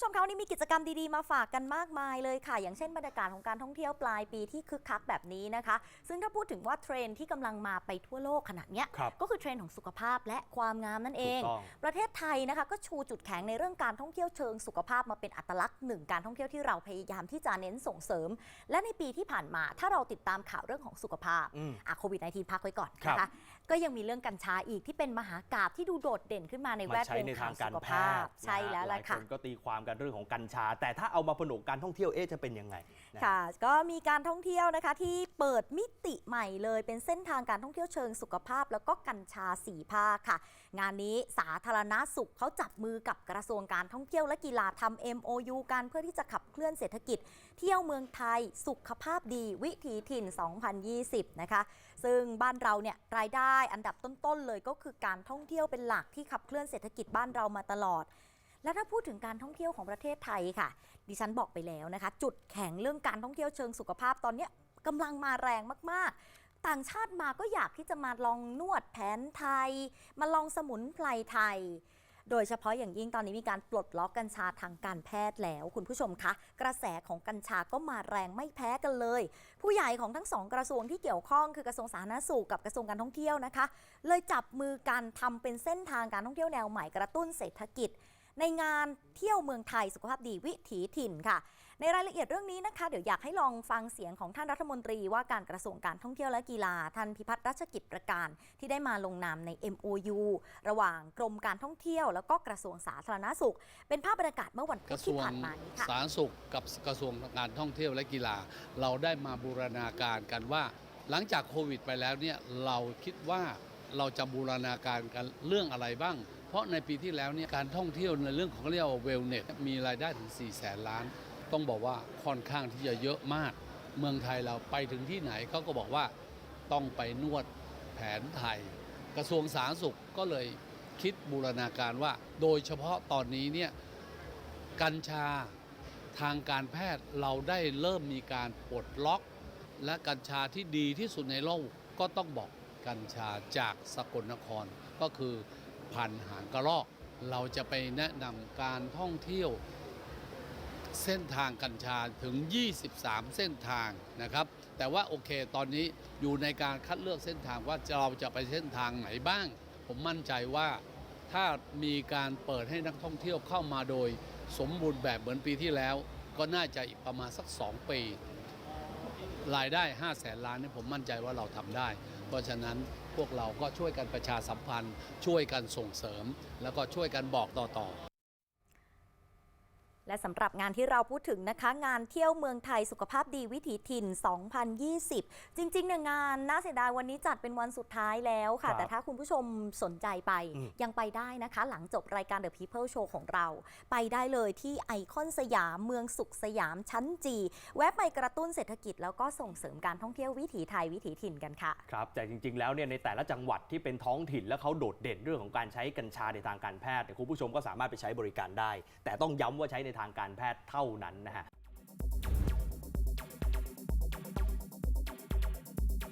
ผู้ชมคะวันนี้มีกิจกรรมดีๆ มาฝากกันมากมายเลยค่ะ อย่างเช่นบรรยากาศของการท่องเที่ยวปลายปีที่คึกคักแบบนี้นะคะ ซึ่งถ้าพูดถึงว่าเทรนด์ที่กำลังมาไปทั่วโลกขณะเนี้ย ครับก็คือเทรนด์ของสุขภาพและความงามนั่นเอถูงกต้อง ประเทศไทยนะคะก็ชูจุดแข็งในเรื่องการท่องเที่ยวเชิงสุขภาพมาเป็นอัตลักษณ์หนึ่งการท่องเที่ยวที่เราพยายามที่จะเน้นส่งเสริม และในปีที่ผ่านมาถ้าเราติดตามข่าวเรื่องของสุขภาพอืม อะโควิด -19 พักไว้ก่อนครับนะคะก็ยังมีเรื่องกัญชาอีกที่เป็นมหากาบที่ดูโดดเด่นขึ้นมาในแวมาดใช้วงในข่าทาวงการสุขแพภาพทย์ใช่แล้วหล่ะลายค่ะคนก็ตีความกันเรื่องของกัญชา แต่ถ้าเอามาผนวกการท่องเที่ยวเอ๊ะจะเป็นยังไงนะค่ะ ก็มีการท่องเที่ยวนะคะที่เปิดมิติใหม่เลยเป็นเส้นทางการท่องเที่ยวเชิงสุขภาพ แล้วก็กัญชาสีภาคค่ะ งานนี้สาธารณสุขเขาจับมือกับกระทรวงการท่องเที่ยวและกีฬาทำ MOU กันเพื่อที่จะขับเคลื่อนเศรษฐกิจ เที่ยวเมืองไทยสุขภาพดีวิถีถิ่น 2020 นะคะ ซึ่งบ้านเราเนี่ยรายได้อันดับต้นๆเลยก็คือการท่องเที่ยวเป็นหลักที่ขับเคลื่อนเศรษฐกิจบ้านเรามาตลอด และถ้าพูดถึงการท่องเที่ยวของประเทศไทยค่ะ ดิฉันบอกไปแล้วนะคะ จุดแข็งเรื่องการท่องเที่ยวเชิงสุขภาพตอนนี้กำลังมาแรงมากๆ ต่างชาติมาก็อยากที่จะมาลองนวดแผนไทย มาลองสมุนไพรไทยโดยเฉพาะอย่างยิ่งตอนนี้มีการปลดล็อกกัญชาทางการแพทย์แล้ว คุณผู้ชมคะ กระแสของกัญชาก็มาแรงไม่แพ้กันเลย ผู้ใหญ่ของทั้งสองกระทรวงที่เกี่ยวข้องคือกระทรวงสาธารณสุขกับกระทรวงการท่องเที่ยวนะคะ เลยจับมือกันทำเป็นเส้นทางการท่องเที่ยวแนวใหม่กระตุ้นเศรษฐกิจ ในงานเที่ยวเมืองไทยสุขภาพดีวิถีถิ่นค่ะ ในรายละเอียดเรื่องนี้นะคะ เดี๋ยวอยากให้ลองฟังเสียงของท่านรัฐมนตรีว่าการกระทรวงการท่องเที่ยวและกีฬาท่านพิพัฒน์รัชกิจประการ ที่ได้มาลงนามใน MOU ระหว่างกรมการท่องเที่ยว แล้วก็กระทรวงสาธารณสุข เป็นภาพบรรยากาศเมื่อวันพุธที่ผ่านมานี้ค่ะสาธารณสุขกับกระทรวงการท่องเที่ยวและกีฬา เราได้มาบูรณาการกันว่า หลังจากโควิด ไปแล้วเนี่ยเราคิดว่าเราจะบูรณาการกันเรื่องอะไรบ้าง เพราะในปีที่แล้วเนี่ยการท่องเที่ยวในเรื่องของเรียกว่าเวลเนสมีรายได้ถึง4แสนล้าน ต้องบอกว่าค่อนข้างที่จะเยอะมาก เมืองไทยเราไปถึงที่ไหนเขาก็บอกว่าต้องไปนวดแผนไทย กระทรวงสาธารณสุขก็เลยคิดบูรณาการว่า โดยเฉพาะตอนนี้เนี่ยกัญชาทางการแพทย์เราได้เริ่มมีการปลดล็อก และกัญชาที่ดีที่สุดในโลกก็ต้องบอกกัญชาจากสกลนครก็คือ พันธุ์หางกระรอก เราจะไปแนะนำการท่องเที่ยวเส้นทางกัญชาถึง 23 เส้นทางนะครับ แต่ว่าโอเคตอนนี้อยู่ในการคัดเลือกเส้นทางว่าเราจะไปเส้นทางไหนบ้าง ผมมั่นใจว่าถ้ามีการเปิดให้นักท่องเที่ยวเข้ามาโดยสมบูรณ์แบบเหมือนปีที่แล้ว ก็น่าจะอีกประมาณสัก 2 ปี รายได้ 5 แสนล้านนี่ผมมั่นใจว่าเราทำได้ เพราะฉะนั้นพวกเราก็ช่วยกันประชาสัมพันธ์ ช่วยกันส่งเสริม แล้วก็ช่วยกันบอกต่อๆ และสำหรับงานที่เราพูดถึงนะคะ งานเที่ยวเมืองไทยสุขภาพดีวิถีถิ่น 2020 จริงๆเนี่ยงานน่าเสียดายวันนี้จัดเป็นวันสุดท้ายแล้วค่ะ ครับแต่ถ้าคุณผู้ชมสนใจไปอืม ยังไปได้นะคะ หลังจบรายการ The People Show ของเรา ไปได้เลยที่ไอคอนสยามเมืองสุขสยามชั้นจี แวะไปกระตุ้นเศรษฐกิจ แล้วก็ส่งเสริมการท่องเที่ยววิถีไทยวิถีถิ่นกันค่ะ ครับแต่จริงๆ แล้วเนี่ยในแต่ละจังหวัดที่เป็นท้องถิ่นแล้วเขาโดดเด่นเรื่องของการใช้กัญชาในทางการแพทย์เนี่ยคุณผู้ชมก็สามารถไปใช้บริการได้ แต่ต้องย้ำว่าใช้ในทางการแพทย์เท่านั้นนะฮะ